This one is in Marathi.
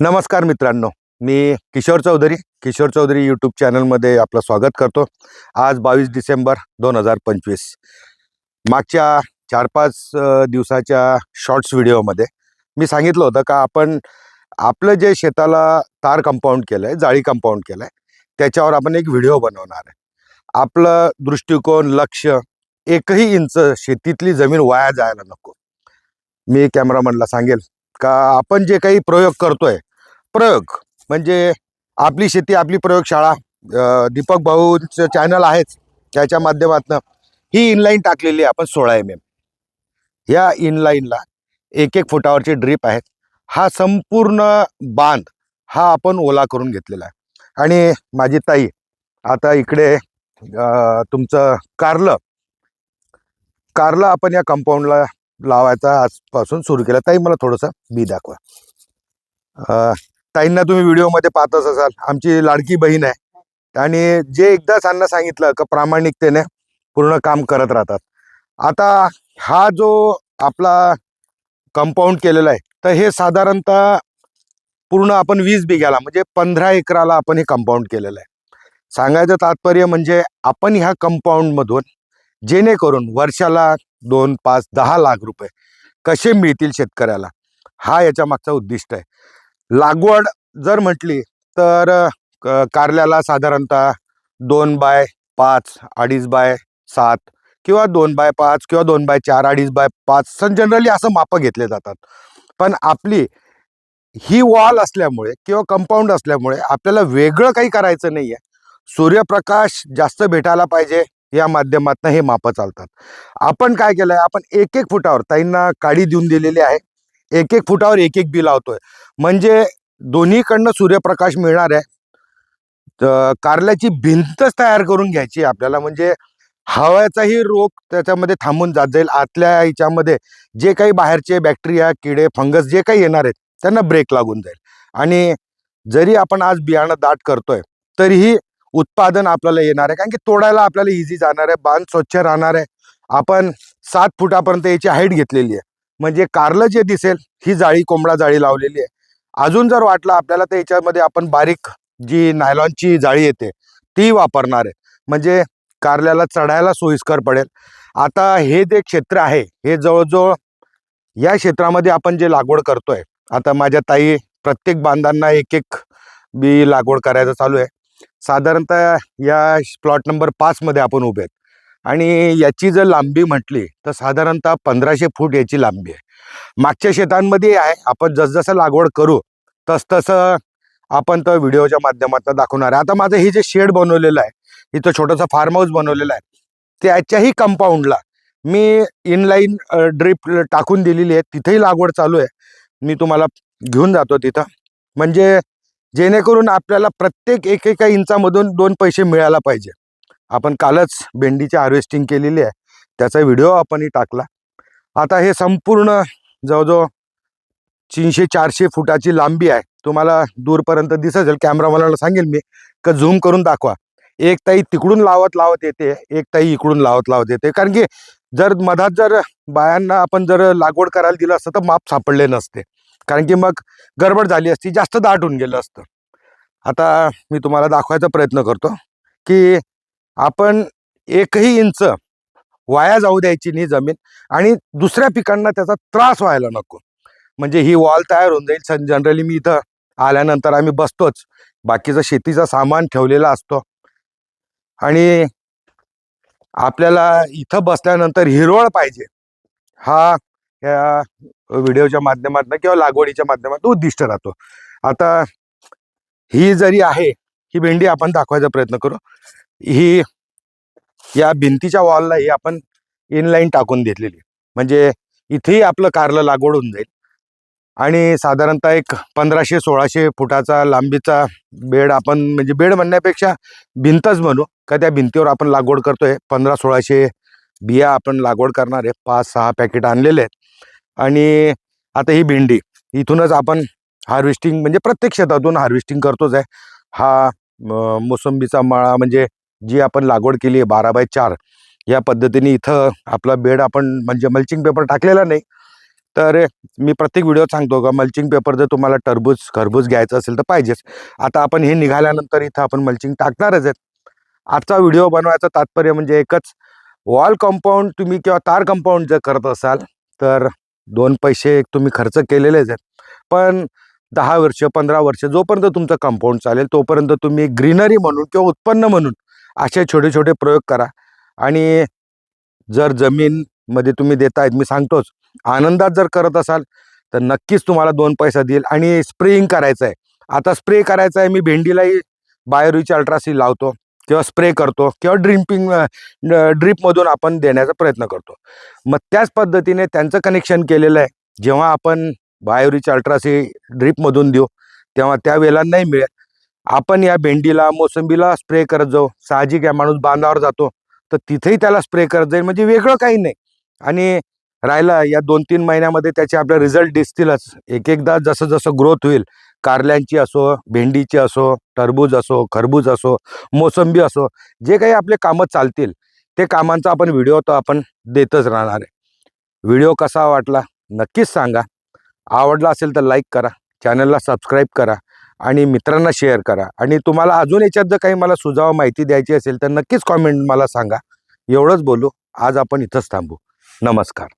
नमस्कार मित्रांनो मी किशोर चौधरी. किशोर चौधरी यूट्यूब चॅनलमध्ये आपलं स्वागत करतो. आज बावीस डिसेंबर दोन हजार पंचवीस. मागच्या चार पाच दिवसाच्या शॉर्ट्स व्हिडिओमध्ये मी सांगितलं होतं का आपण आपलं जे शेताला तार कंपाऊंड केलं आहे जाळी कंपाऊंड केलं आहे त्याच्यावर आपण एक व्हिडिओ बनवणार आहे. आपलं दृष्टिकोन लक्ष एकही इंच शेतीतली जमीन वाया जायला नको. मी कॅमेरामनला सांगेल का आपण जे काही प्रयोग करतोय प्रयोग म्हणजे आपली शेती आपली प्रयोगशाळा दीपक भाऊचं चॅनल आहेच त्याच्या माध्यमातनं ही इनलाईन टाकलेली आहे आपण सोळा एम एम या इनलाईनला एक एक फुटावरचे ड्रीप आहेत. हा संपूर्ण बांध हा आपण ओला करून घेतलेला आहे. आणि माझी ताई आता इकडे तुमचं कारलं कारलं आपण या कंपाऊंडला लावायचा आजपासून सुरू केला. ताई मला थोडंसं बी दाखवा. ताईंना तुम्ही व्हिडिओमध्ये पाहतच असाल. आमची लाडकी बहीण आहे. आणि जे एकदा त्यांना सांगितलं का प्रामाणिकतेने पूर्ण काम करत राहतात. आता हा जो आपला कंपाऊंड केलेला आहे तर हे साधारणतः पूर्ण आपण वीस बिघ्याला म्हणजे पंधरा एकराला आपण हे कंपाऊंड केलेलं आहे. सांगायचं तात्पर्य म्हणजे आपण ह्या कंपाऊंडमधून जेणेकरून वर्षाला दोन पाच दहा लाख रुपये कसे मिळतील शेतकऱ्याला? हा याच्या मागचा उद्दिष्ट आहे. लागवड जर म्हटली तर क- कारल्याला साधारणतः दोन बाय पाच अडीच बाय सात किंवा दोन बाय पाच किंवा दोन बाय चार अडीच बाय पाच जनरली असं मापं घेतले जातात. पण आपली ही वॉल असल्यामुळे किंवा कंपाऊंड असल्यामुळे आपल्याला वेगळं काही करायचं नाही आहे सूर्यप्रकाश जास्त भेटायला पाहिजे. या माध्यमातून हे मापं चालतात. आपण काय केलंय? आपण एक एक फुटावर ताईंना काडी देऊन दिलेली आहे. एक एक फुटावर एक एक बी लावतोय. म्हणजे दोन्हीकडनं सूर्यप्रकाश मिळणार आहे तर कारल्याची भिंतच तयार करून घ्यायची आपल्याला. म्हणजे हव्याचाही रोग त्याच्यामध्ये थांबून जात जाईल. आतल्या याच्यामध्ये जे काही बाहेरचे बॅक्टेरिया किडे फंगस जे काही येणार आहेत त्यांना ब्रेक लागून जाईल. आणि जरी आपण आज बियाणं दाट करतोय तरीही उत्पादन आपल्याला येणार आहे. कारण की तोडायला आपल्याला इझी जाणार आहे. बांध स्वच्छ राहणार आहे. आपण सात फुटापर्यंत याची हाईट घेतलेली आहे. म्हणजे कारलं जे दिसेल ही जाळी कोंबडा जाळी लावलेली आहे. अजून जर वाटलं आपल्याला तर याच्यामध्ये आपण बारीक जी नायलॉनची जाळी येते ती वापरणार आहे. म्हणजे कारल्याला चढायला सोयीस्कर पडेल. आता हे जे क्षेत्र आहे हे जवळजवळ या क्षेत्रामध्ये आपण जे लागवड करतोय आता माझ्या ताई प्रत्येक बांधांना एक एक बी लागवड करायचं चालू आहे. साधारणतः या प्लॉट नंबर पाचमध्ये आपण उभे आहेत. आणि याची जर लांबी म्हटली तर साधारणतः पंधराशे फूट याची लांबी आहे. मागच्या शेतांमध्ये आहे आपण जसजसं लागवड करू तसतसं आपण तर व्हिडिओच्या माध्यमातून दाखवणार आहे. आता माझं हे जे शेड बनवलेलं आहे इथं छोटंसं फार्म हाऊस बनवलेलं आहे त्याच्याही कंपाऊंडला मी इनलाईन ड्रिप टाकून दिलेली आहे. तिथेही लागवड चालू आहे. मी तुम्हाला घेऊन जातो तिथं. म्हणजे जेणेकरून आपल्याला प्रत्येक एक एका इंचामधून दोन पैसे मिळायला पाहिजे. आपण कालच भेंडीची हार्वेस्टिंग केलेली आहे. त्याचा व्हिडिओ आपणही टाकला. आता हे संपूर्ण जवळजवळ तीनशे चारशे फुटाची लांबी आहे. तुम्हाला दूरपर्यंत दिसत कॅमेरावाल्याला सांगेल मी. का झूम करून दाखवा. एक ताई तिकडून लावत लावत येते. एक ताई इकडून लावत लावत येते. कारण की जर मधात जर बायांना आपण जर लागवड करायला दिलं असतं तर माप सापडले नसते. कारण की मग गडबड झाली असती जास्त दाट होऊन गेलं असतं. आता मी तुम्हाला दाखवायचा प्रयत्न करतो की आपण एकही इंच वाया जाऊ द्यायची नाही जमीन आणि दुसऱ्या पिकांना त्याचा त्रास व्हायला नको. म्हणजे ही वॉल तयार होऊन जाईल. जनरली मी इथं आल्यानंतर आम्ही बसतोच. बाकीचा शेतीचा सामान ठेवलेला असतो. आणि आपल्याला इथं बसल्यानंतर हिरवळ पाहिजे. हा या व्हिडिओच्या माध्यमातून किंवा लागवडीच्या माध्यमातून उद्दिष्ट राहतो. आता ही जरी आहे ही भेंडी आपण दाखवायचा प्रयत्न करू. ही या भिंतीच्या वॉलला ही आपण इनलाईन टाकून घेतलेली. म्हणजे इथेही आपलं कारलं लागवड होऊन जाईल. आणि साधारणतः एक पंधराशे सोळाशे फुटाचा लांबीचा बेड आपण म्हणजे बेड म्हणण्यापेक्षा भिंतच म्हणू. का त्या भिंतीवर आपण लागवड करतोय पंधरा सोळाशे बिया आपण लागवड करणार आहे. पाच सहा पॅकेट आणलेले आहेत. आणि आता ही भेंडी इथूनच आपण हार्वेस्टिंग म्हणजे प्रत्येक शेतातून हार्वेस्टिंग करतोच आहे. हा मोसंबीचा माळा म्हणजे जी आपण लागवड केली आहे बारा बाय चार या पद्धतीने इथं आपला बेड आपण म्हणजे मल्चिंग पेपर टाकलेला नाही. तर मी प्रत्येक व्हिडिओ सांगतो का मल्चिंग पेपर जर तुम्हाला टरबूज खरबूज घ्यायचं असेल तर पाहिजेच. आता आपण हे निघाल्यानंतर इथं आपण मल्चिंग टाकणारच आहेत. आजचा व्हिडिओ बनवायचं तात्पर्य म्हणजे एकच वॉल कंपाऊंड तुम्ही किंवा तार कंपाऊंड जर करत असाल तर दोन पैसे तुम्ही खर्च केलेलेच आहेत. पण दहा वर्ष पंधरा वर्ष जोपर्यंत तुमचं कंपाऊंड चालेल तोपर्यंत तुम्ही ग्रीनरी म्हणून किंवा उत्पन्न म्हणून असे छोटे छोटे प्रयोग करा. आणि जर जमीनमध्ये तुम्ही देतायत मी सांगतोच आनंदात जर करत असाल तर नक्कीच तुम्हाला दोन पैसा देईल आणि स्प्रेइंग करायचं आहे आता स्प्रे करायचं आहे मी भेंडीलाही बायोरीची अल्ट्रासी लावतो. किंवा स्प्रे करतो किंवा ड्रिंपिंग ड्रीपमधून आपण देण्याचा प्रयत्न करतो. मग त्याच पद्धतीने त्यांचं कनेक्शन केलेलं आहे. जेव्हा आपण बायोरीच अल्ट्रासी ड्रीपमधून देऊ तेव्हा त्या वेळेला नाही मिळेल आपण या भेंडीला मोसंबीला स्प्रे करत जाऊ. साहजिक या माणूस बांधावर जातो. तर तिथेही त्याला स्प्रे करत जाईल. म्हणजे वेगळं काही नाही. आणि राहिला या दोन तीन महिन्यामध्ये त्याचे आपले रिझल्ट दिसतीलच. एक एकदा जसं जसं ग्रोथ होईल कारल्यांची असो भेंडीची असो टरबूज असो खरबूज असो मोसंबी असो जे काही आपले कामं चालतील ते कामांचा आपण व्हिडिओ तर आपण देतच राहणार आहे. व्हिडिओ कसा वाटला नक्कीच सांगा. आवडला असेल तर लाईक करा चॅनलला सबस्क्राईब करा आणि मित्रांना शेअर करा. आणि तुम्हाला अजून याच्यात जर काही मला सुझाव माहिती द्यायची असेल तर नक्कीच कॉमेंट मला सांगा. एवढंच बोलू आज आपण इथंच थांबू. नमस्कार.